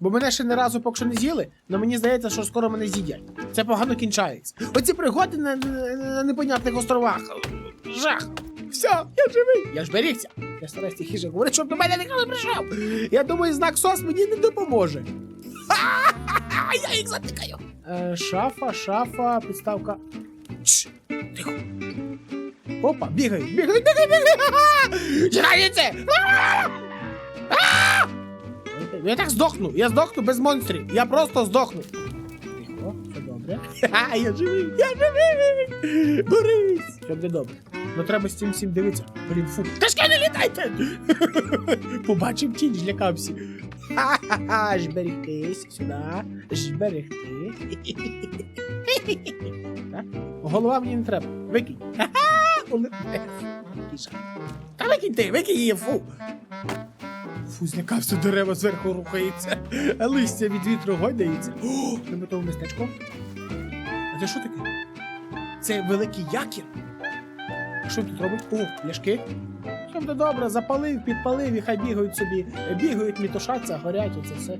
Бо мене ще не разу поки що не з'їли, але мені здається, що скоро мене з'їдять. Це погано кінчається. Оці пригоди на, на, на непонятних островах. Жах. Все, я живий. Я ж берігся. Я стараюсь тихіше говорити, щоб до мене ніхто не прийшов. Я думаю, знак СОС мені не допоможе. Ха-ха-ха, Я їх затикаю. Е, шафа, шафа, підставка. Чш, тихо. Опа, бігай, бігай, бігай, бігай! Ха-ха! Я так здохну, я здохну без монстрів. Я просто здохну. Тихо, все добре. Ха, я живий, я живий! Борись! Все буде добре. Ну треба з цим всім дивитися. Блін, фу. Ташки не літайте! Побачив тінь, злякався. Ха-ха-ха, жберегтись сюди. Жберегти. Так? Голова мені не треба. Викинь. Ха-ха! Та викинь ти, викинь її, фу. Фу, злякався, дерева зверху рухається, а листя від вітру гойдається. О, неметове містечко. А це що таке? Це великий якір. Що тут робить? О, пляшки. Що буде добре, запалив, підпалив і хай бігають собі, бігають, мітошаться, горять, оце все.